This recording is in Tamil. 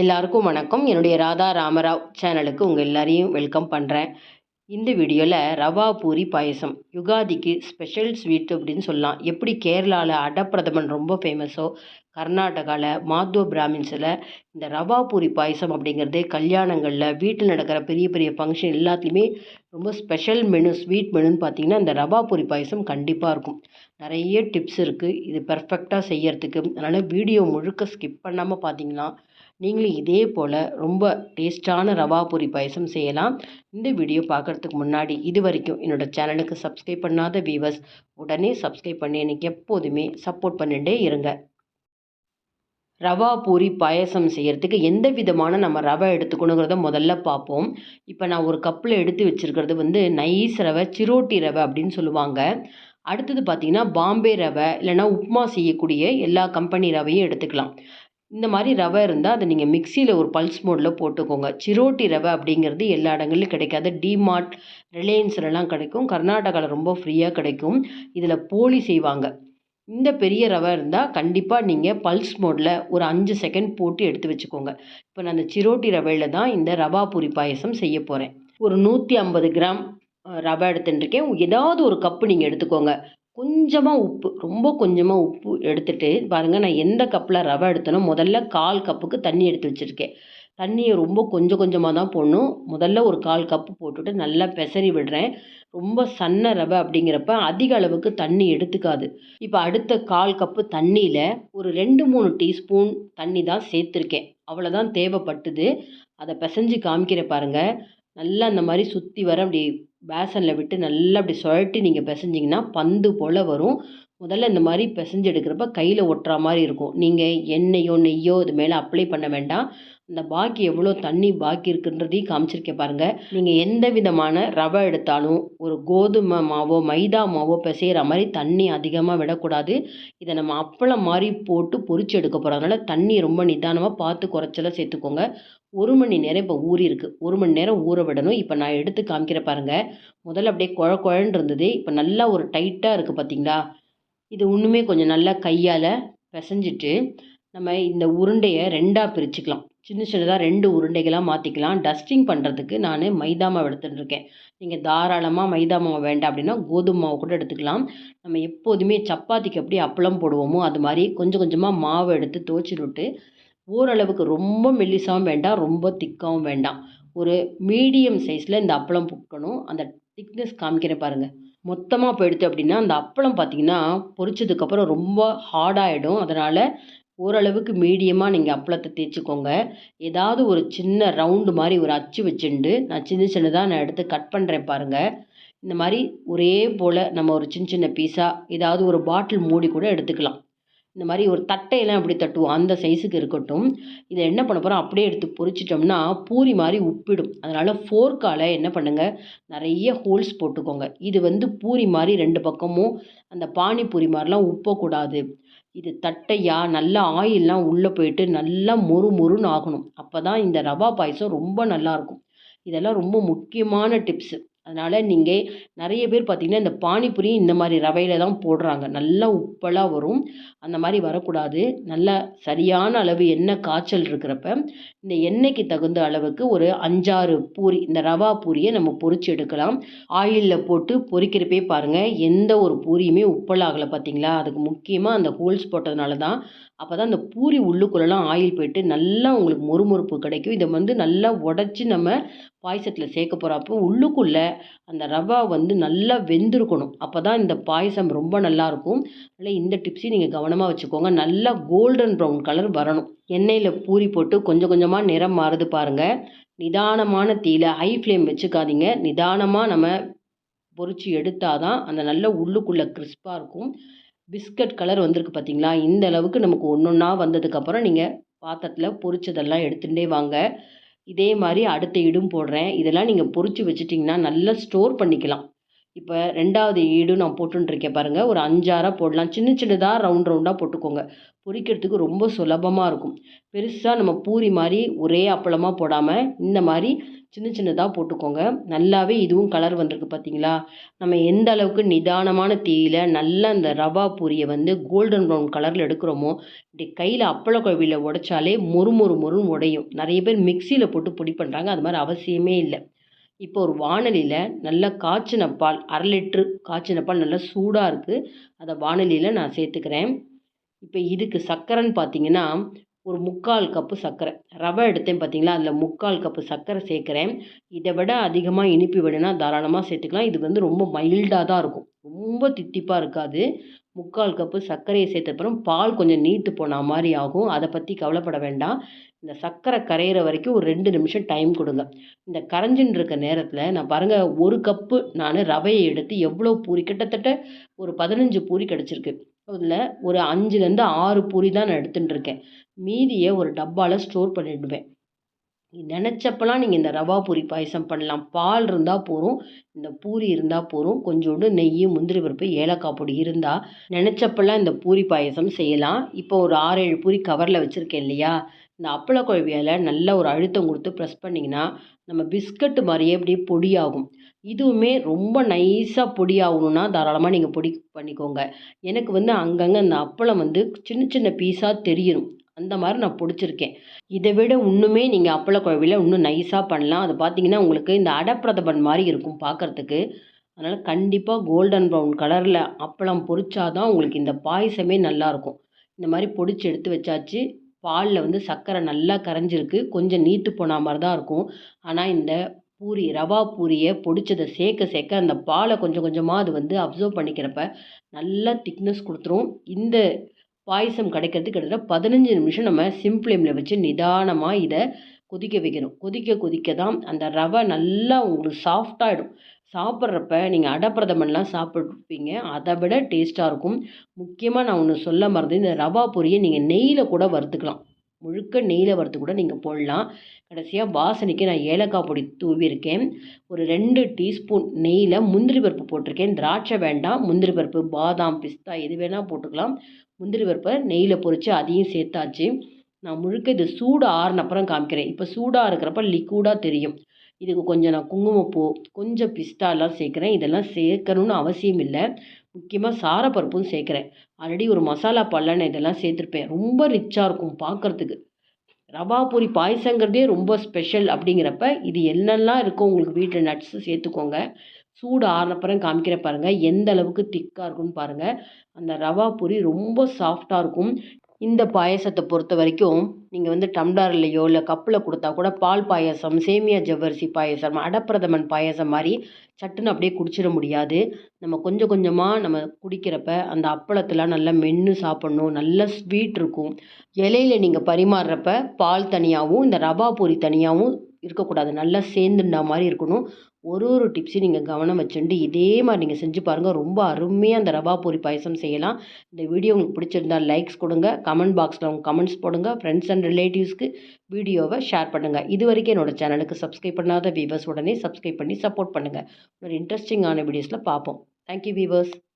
எல்லாருக்கும் வணக்கம். என்னுடைய ராதா ராமராவ் சேனலுக்கு உங்கள் எல்லாரையும் வெல்கம் பண்ணுறேன் இந்த வீடியோவில் ரவா பூரி பாயசம் யுகாதிக்கு ஸ்பெஷல் ஸ்வீட் அப்படின்னு சொல்லலாம். எப்படி கேரளாவில் அடப்பிரதமன் ரொம்ப ஃபேமஸோ கர்நாடகாவில் மாத்வ பிராமின்ஸில் இந்த ரவா பூரி பாயசம் அப்படிங்கிறது கல்யாணங்களில் வீட்டில் நடக்கிற பெரிய பெரிய ஃபங்க்ஷன் எல்லாத்துலேயுமே ரொம்ப ஸ்பெஷல் மெனு ஸ்வீட் மெனுன்னு பார்த்தீங்கன்னா இந்த ரவா பூரி பாயசம் கண்டிப்பாக இருக்கும். நிறைய டிப்ஸ் இருக்குது இது பெர்ஃபெக்டாக செய்யறதுக்கு. அதனால் வீடியோ முழுக்க ஸ்கிப் பண்ணாமல் பார்த்தீங்கன்னா நீங்களும் இதே போல் ரொம்ப டேஸ்ட்டான ரவா பூரி பாயசம் செய்யலாம். இந்த வீடியோ பார்க்குறதுக்கு முன்னாடி இது வரைக்கும் என்னோடய சேனலுக்கு சப்ஸ்கிரைப் பண்ணாத வியூவர்ஸ் உடனே சப்ஸ்கிரைப் பண்ணி எனக்கு எப்போதுமே சப்போர்ட் பண்ணிகிட்டே இருங்க. ரவா பூரி பாயசம் செய்கிறதுக்கு எந்த விதமான நம்ம ரவை எடுத்துக்கணுங்கிறத முதல்ல பார்ப்போம் இப்போ நான் ஒரு கப்பில் எடுத்து வச்சுருக்கிறது வந்து நைஸ் ரவை சிரோட்டி ரவை அப்படின்னு சொல்லுவாங்க. அடுத்தது பார்த்திங்கன்னா பாம்பே ரவை இல்லைனா உப்புமா செய்யக்கூடிய எல்லா கம்பெனி ரவையும் எடுத்துக்கலாம். இந்த மாதிரி ரவை இருந்தால் அதை நீங்கள் மிக்சியில் ஒரு பல்ஸ் மோடில் போட்டுக்கோங்க. சிரோட்டி ரவை அப்படிங்கிறது எல்லா இடங்கள்லையும் கிடைக்காது. டிமார்ட் ரிலையன்ஸ்லலாம் கிடைக்கும். கர்நாடகாவில் ரொம்ப ஃப்ரீயாக கிடைக்கும். இதில் போலி செய்வாங்க. இந்த பெரிய ரவை இருந்தால் கண்டிப்பாக நீங்கள் பல்ஸ் மோடில் ஒரு அஞ்சு செகண்ட் போட்டு எடுத்து வச்சுக்கோங்க. இப்போ நான் அந்த சிரோட்டி ரவையில் தான் இந்த ரவா பூரி பாயசம் செய்ய போகிறேன் ஒரு நூற்றி ஐம்பது கிராம் ரவை எடுத்துட்டுருக்கேன் ஏதாவது ஒரு கப்பு நீங்கள் எடுத்துக்கோங்க. கொஞ்சமாக உப்பு ரொம்ப கொஞ்சமாக உப்பு எடுத்துகிட்டு பாருங்கள் நான் எந்த கப்பில் ரவை எடுத்தனோ முதல்ல கால் கப்புக்கு தண்ணி எடுத்து வச்சுருக்கேன். தண்ணியை ரொம்ப கொஞ்சம் கொஞ்சமாக தான் போடணும். முதல்ல ஒரு கால் கப்பு போட்டுட்டு நல்லா பெசரி விடுறேன். ரொம்ப சன்ன ரவை அப்படிங்கிறப்ப அதிக அளவுக்கு தண்ணி எடுத்துக்காது. இப்போ அடுத்த கால் கப்பு தண்ணியில் ஒரு ரெண்டு மூணு டீஸ்பூன் தண்ணி தான் சேர்த்துருக்கேன். அவ்வளோதான் தேவைப்பட்டுது. அதை பிசைஞ்சு காமிக்கிற பாருங்கள் நல்லா அந்த மாதிரி சுற்றி வர அப்படி பேசனில் விட்டு நல்லா அப்படி சுழட்டி நீங்கள் பிசைஞ்சிங்கன்னா பந்து போல் வரும். முதல்ல இந்த மாதிரி பிசைஞ்சு எடுக்கிறப்ப கையில் ஒட்டுற மாதிரி இருக்கும். நீங்கள் எண்ணெயோ நெய்யோ இது மேலே அப்ளை பண்ண வேண்டாம். அந்த பாக்கி எவ்வளோ தண்ணி பாக்கி இருக்குன்றதையும் காமிச்சிருக்கேன் பாருங்கள் நீங்கள் எந்த விதமான ரவை எடுத்தாலும் ஒரு கோதுமை மாவோ மைதா மாவோ பிசைகிற மாதிரி தண்ணி அதிகமாக விடக்கூடாது. இதை நம்ம அப்பளம் மாதிரி போட்டு பொறிச்சு எடுக்க போகிறோம் அதனால் தண்ணி ரொம்ப நிதானமாக பார்த்து குறைச்சலாக சேர்த்துக்கோங்க. ஒரு மணி நேரம் இப்போ ஊறி இருக்குது ஒரு மணி நேரம் ஊற விடணும். இப்போ நான் எடுத்து காமிக்கிற பாருங்கள் முதல்ல அப்படியே குழ குழன்னு இருந்தது. இப்போ நல்லா ஒரு டைட்டாக இருக்குது பார்த்தீங்களா இது ஒன்றுமே கொஞ்சம் நல்லா கையால் பிசைஞ்சிட்டு நம்ம இந்த உருண்டையை ரெண்டாக பிரிச்சுக்கலாம். சின்ன சின்னதாக ரெண்டு உருண்டைகளாக மாற்றிக்கலாம் டஸ்டிங் பண்ணுறதுக்கு நான் மைதா மாவு எடுத்துகிட்டு இருக்கேன் நீங்கள் தாராளமாக மைதா மாவு வேண்டாம் அப்படின்னா கோதுமை மாவு கூட எடுத்துக்கலாம். நம்ம எப்போதுமே சப்பாத்திக்கு எப்படி அப்பளம் போடுவோமோ அது மாதிரி கொஞ்சம் கொஞ்சமாக மாவு எடுத்து துவச்சி விட்டு ஓரளவுக்கு ரொம்ப மெல்லிசாவும் வேண்டாம் ரொம்ப திக்காகவும் வேண்டாம். ஒரு மீடியம் சைஸில் இந்த அப்பளம் புக்கணும். அந்த திக்னஸ் காமிக்கிற பாருங்கள் மொத்தமாக போயிடுத்து அப்படின்னா அந்த அப்பளம் பார்த்திங்கன்னா பொரிச்சதுக்கப்புறம் ரொம்ப ஹார்டாகிடும் அதனால் ஓரளவுக்கு மீடியமாக நீங்கள் அப்பளத்தை தேய்ச்சிக்கோங்க. ஏதாவது ஒரு சின்ன ரவுண்டு மாதிரி ஒரு அச்சு வச்சுண்டு நான் சின்ன சின்னதாக நான் எடுத்து கட் பண்ணுறேன் பாருங்கள் இந்த மாதிரி ஒரே போல் நம்ம ஒரு சின்ன சின்ன பீஸாக ஏதாவது ஒரு பாட்டில் மூடி கூட எடுத்துக்கலாம். இந்த மாதிரி ஒரு தட்டையெல்லாம் எப்படி தட்டுவோம்? அந்த சைஸுக்கு இருக்கட்டும். இதை என்ன பண்ண போகிறோம் அப்படியே எடுத்து பொறிச்சிட்டோம்னா பூரி மாதிரி உப்பிடும். அதனால் ஃபோர்க்கால் என்ன பண்ணுங்கள் நிறைய ஹோல்ஸ் போட்டுக்கோங்க. இது வந்து பூரி மாதிரி ரெண்டு பக்கமும் அந்த பானிபூரி மாதிரிலாம் உப்பக்கூடாது. இது தட்டையாக நல்லா ஆயிலெலாம் உள்ளே போயிட்டு நல்லா மொறு மொறுன்னு ஆகணும். அப்போ தான் இந்த ரவா பாயசம் ரொம்ப நல்லாயிருக்கும் இதெல்லாம் ரொம்ப முக்கியமான டிப்ஸு அதனால் நீங்கள் நிறைய பேர் பார்த்திங்கன்னா இந்த பானிபூரி இந்த மாதிரி ரவையில் தான் போடுறாங்க. நல்லா உப்பலாக வரும். அந்த மாதிரி வரக்கூடாது. நல்லா சரியான அளவு எண்ணெய் காய்ச்சல் இருக்கிறப்ப இந்த எண்ணெய்க்கு தகுந்த அளவுக்கு ஒரு அஞ்சாறு பூரி இந்த ரவா பூரியை நம்ம பொரிச்சு எடுக்கலாம். ஆயிலில் போட்டு பொரிக்கிறப்பே பாருங்கள் எந்த ஒரு பூரியுமே உப்பலாகலை பார்த்தீங்களா? அதுக்கு முக்கியமாக அந்த ஹோல்ஸ் போட்டதுனால தான். அப்போ தான் அந்த பூரி உள்ளுக்குள்ளெல்லாம் ஆயில் போயிட்டு நல்லா உங்களுக்கு மொறுமொறுப்பு கிடைக்கும். இதை வந்து நல்லா உடச்சி நம்ம பாயசத்தில் சேர்க்க போகிறப்போ உள்ளுக்குள்ளே அந்த ரவா வந்து நல்லா வெந்திருக்கணும். அப்போ தான் இந்த பாயசம் ரொம்ப நல்லாயிருக்கும் அதனால் இந்த டிப்ஸையும் நீங்கள் கவனமாக வச்சுக்கோங்க. நல்லா கோல்டன் ப்ரௌன் கலர் வரணும். எண்ணெயில் பூரி போட்டு கொஞ்சம் கொஞ்சமாக நிறம் மாறுது பாருங்கள் நிதானமான தீயில் ஹை ஃப்ளேம் வச்சுக்காதீங்க. நிதானமாக நம்ம பொறிச்சு எடுத்தால் தான் அந்த நல்ல உள்ளுக்குள்ளே கிறிஸ்பாக இருக்கும். பிஸ்கட் கலர் வந்திருக்கு பார்த்தீங்களா இந்த அளவுக்கு நமக்கு ஒன்று ஒன்றா வந்ததுக்கப்புறம் நீங்கள் பாத்திரத்தில் பொரிச்சதெல்லாம் எடுத்துகிட்டே வாங்க. இதே மாதிரி அடுத்த ஈடும் போடுறேன். இதெல்லாம் நீங்கள் பொறிச்சு வச்சுட்டிங்கன்னா நல்லா ஸ்டோர் பண்ணிக்கலாம். இப்போ ரெண்டாவது ஈடும் நான் போட்டுருக்கேன் பாருங்கள் ஒரு அஞ்சாறாக போடலாம். சின்ன சின்னதாக ரவுண்ட் ரவுண்டாக போட்டுக்கோங்க. பொரிக்கிறதுக்கு ரொம்ப சுலபமாக இருக்கும். பெருசாக நம்ம பூரி மாதிரி ஒரே அப்பளமாக போடாமல் இந்த மாதிரி சின்ன சின்னதாக போட்டுக்கோங்க. நல்லாவே இதுவும் கலர் வந்திருக்கு பார்த்தீங்களா நம்ம எந்த அளவுக்கு நிதானமான தீயில் நல்லா அந்த ரவா பூரியை வந்து கோல்டன் ப்ரௌன் கலரில் எடுக்கிறோமோ இப்படி கையில் அப்பள குழவியில் உடைச்சாலே மொறு மொறு மொறுன்னு உடையும். நிறைய பேர் மிக்சியில் போட்டு பொடி பண்ணுறாங்க அது மாதிரி அவசியமே இல்லை. இப்போ ஒரு வாணலியில் நல்லா காய்ச்சின பால் அரை லிட்ரு காய்ச்சின பால் நல்லா சூடாக இருக்குது அதை வானலியில் நான் சேர்த்துக்கிறேன். இப்போ இதுக்கு சர்க்கரைன்னு பார்த்தீங்கன்னா ஒரு முக்கால் கப்பு சர்க்கரை. ரவை எடுத்தேன் பார்த்தீங்களா அதில் முக்கால் கப்பு சர்க்கரை சேர்க்குறேன். இதை விட அதிகமாக இனிப்பு வேணும்னா தாராளமாக சேர்த்துக்கலாம். இது வந்து ரொம்ப மைல்டாக தான் இருக்கும். ரொம்ப தித்திப்பாக இருக்காது. முக்கால் கப்பு சர்க்கரையை சேர்த்தப்புறம் பால் கொஞ்சம் நீத்து போன மாதிரி ஆகும். அதை பற்றி கவலைப்பட வேண்டாம். இந்த சர்க்கரை கரையிற வரைக்கும் ஒரு ரெண்டு நிமிஷம் டைம் கொடுங்க. இந்த கரைஞ்சின்னு இருக்க நேரத்தில் நான் பாருங்கள் ஒரு கப்பு நான் ரவையை எடுத்து எவ்வளோ பூரி கிட்டத்தட்ட ஒரு பதினஞ்சு பூரி கிடச்சிருக்கு. அதில் ஒரு அஞ்சுலேருந்து ஆறு பூரி தான் நான் எடுத்துகிட்டு மீதியை ஒரு டப்பாவில் ஸ்டோர் பண்ணிவிடுவேன் நினச்சப்பெல்லாம் நீங்கள் இந்த ரவா பூரி பாயசம் பண்ணலாம். பால் இருந்தால் போதும் இந்த பூரி இருந்தால் போதும். கொஞ்சோண்டு நெய் முந்திரி பருப்பு ஏலக்காய் பொடி இருந்தால் நினச்சப்பெல்லாம் இந்த பூரி பாயசம் செய்யலாம். இப்போ ஒரு ஆறு ஏழு பூரி கவரில் வச்சுருக்கேன் இல்லையா? இந்த அப்பள குழவியால் நல்ல ஒரு அழுத்தம் கொடுத்து ப்ரெஸ் பண்ணிங்கன்னா நம்ம பிஸ்கட்டு மாதிரியே அப்படியே பொடியாகும். இதுவுமே ரொம்ப நைஸாக பொடியாகணுன்னா தாராளமாக நீங்கள் பொடி பண்ணிக்கோங்க. எனக்கு வந்து அங்கங்கே அந்த அப்பளம் வந்து சின்ன சின்ன பீஸாக தெரியணும் அந்த மாதிரி நான் பிடிச்சிருக்கேன். இதை விட இன்னுமே நீங்கள் அப்பள குழவியில் இன்னும் நைஸாக பண்ணலாம். அது பார்த்தீங்கன்னா உங்களுக்கு இந்த அடப்பிரதபன் மாதிரி இருக்கும் பார்க்குறதுக்கு அதனால் கண்டிப்பாக கோல்டன் ப்ரௌன் கலரில் அப்பளம் பொரிச்சாதான் உங்களுக்கு இந்த பாயசமே நல்லாயிருக்கும் இந்த மாதிரி பொடிச்சு எடுத்து வச்சாச்சு. பாலில் வந்து சர்க்கரை நல்லா கரைஞ்சிருக்கு. கொஞ்சம் நீத்து போன மாதிரி தான் இருக்கும். ஆனால் இந்த பூரி ரவா பூரியை பொடிச்சதை சேர்க்க சேர்க்க அந்த பாலை கொஞ்சம் கொஞ்சமாக அது வந்து அப்சர்வ் பண்ணிக்கிறப்ப நல்லா திக்னஸ் கொடுத்துரும். இந்த பாயசம் கிடைக்கிறதுக்கு கிட்டத்தட்ட பதினஞ்சு நிமிஷம் நம்ம சிம் ஃப்ளேமில் வச்சு நிதானமாக இதை கொதிக்க வைக்கணும். கொதிக்க கொதிக்க தான் அந்த ரவை நல்லா உங்களுக்கு சாஃப்டாகிடும் சாப்பிட்றப்ப நீங்கள் அடப்பிரதமெல்லாம் சாப்பிட்ருப்பீங்க. அதை விட டேஸ்ட்டாக இருக்கும். முக்கியமாக நான் ஒன்று சொல்ல மறந்து இந்த ரவா பொரியை நீங்கள் நெய்யில் கூட வறுத்துக்கலாம். முழுக்க நெய்யில் வறுத்து கூட நீங்கள் போடலாம். கடைசியாக வாசனைக்கு நான் ஏலக்காய் பொடி தூவியிருக்கேன். ஒரு ரெண்டு டீஸ்பூன் நெய்யில் முந்திரி பருப்பு போட்டிருக்கேன். திராட்சை வேண்டாம் முந்திரி பருப்பு பாதாம் பிஸ்தா எது வேணால் போட்டுக்கலாம். முந்திரி பருப்பை நெய்யில் பொரித்து அதையும் சேர்த்தாச்சு. நான் முழுக்க இது சூடு ஆறுனப்புறம் காமிக்கிறேன். இப்போ சூடாக இருக்கிறப்ப லிக்விடாக தெரியும். இதுக்கு கொஞ்சம் நான் குங்குமப்பூ கொஞ்சம் பிஸ்தாலாம் சேர்க்குறேன். இதெல்லாம் சேர்க்கணுன்னு அவசியம் இல்லை. முக்கியமாக சாரப்பருப்பும் சேர்க்குறேன். ஆல்ரெடி ஒரு மசாலா பாலில் இதெல்லாம் சேர்த்துருப்பேன். ரொம்ப ரிச்சாக இருக்கும் பார்க்குறதுக்கு ரவா பூரி பாயசங்கிறதே ரொம்ப ஸ்பெஷல் அப்படிங்கிறப்ப இது என்னெல்லாம் இருக்கோ உங்களுக்கு வீட்டில் நட்ஸு சேர்த்துக்கோங்க. சூடு ஆறினப்புறம் காமிக்கிற பாருங்கள் எந்த அளவுக்கு திக்காக இருக்கும்னு பாருங்கள் அந்த ரவா பூரி ரொம்ப சாஃப்டாக இருக்கும். இந்த பாயசத்தை பொறுத்த வரைக்கும் நீங்கள் வந்து டம்ளர்லையோ இல்லை கப்பில் கொடுத்தா கூட பால் பாயசம் சேமியா ஜவ்வரிசி பாயசம் அடப்பிரதமன் பாயசம் மாதிரி சட்டுன்னு அப்படியே குடிச்சிட முடியாது. நம்ம கொஞ்சம் கொஞ்சமாக நம்ம குடிக்கிறப்ப அந்த அப்பளத்தெலாம் நல்லா மென்று சாப்பிட்ணும். நல்ல ஸ்வீட் இருக்கும். இலையில நீங்கள் பரிமாறுறப்ப பால் தனியாகவும் இந்த ரவா பூரி தனியாகவும் இருக்கக்கூடாது. நல்லா சேர்ந்துண்டா மாதிரி இருக்கணும். ஒரு ஒரு டிப்ஸையும் நீங்கள் கவனம் வச்சுட்டு இதே மாதிரி நீங்கள் செஞ்சு பாருங்கள் ரொம்ப அருமையாக அந்த ரவா பூரி பாயசம் செய்யலாம். இந்த வீடியோ உங்களுக்கு பிடிச்சிருந்தா லைக்ஸ் கொடுங்க. கமெண்ட் பாக்ஸில் உங்கள் கமெண்ட்ஸ் போடுங்க. ஃப்ரெண்ட்ஸ் அண்ட் ரிலேட்டிவ்ஸ்க்கு வீடியோவை ஷேர் பண்ணுங்கள் இது வரைக்கும் என்னோடய சேனலுக்கு சப்ஸ்கிரைப் பண்ணாத வீவர்ஸ் உடனே சப்ஸ்கிரைப் பண்ணி சப்போர்ட் பண்ணுங்கள் ஒரு இன்ட்ரெஸ்டிங்கான வீடியோஸில் பார்ப்போம். Thank you viewers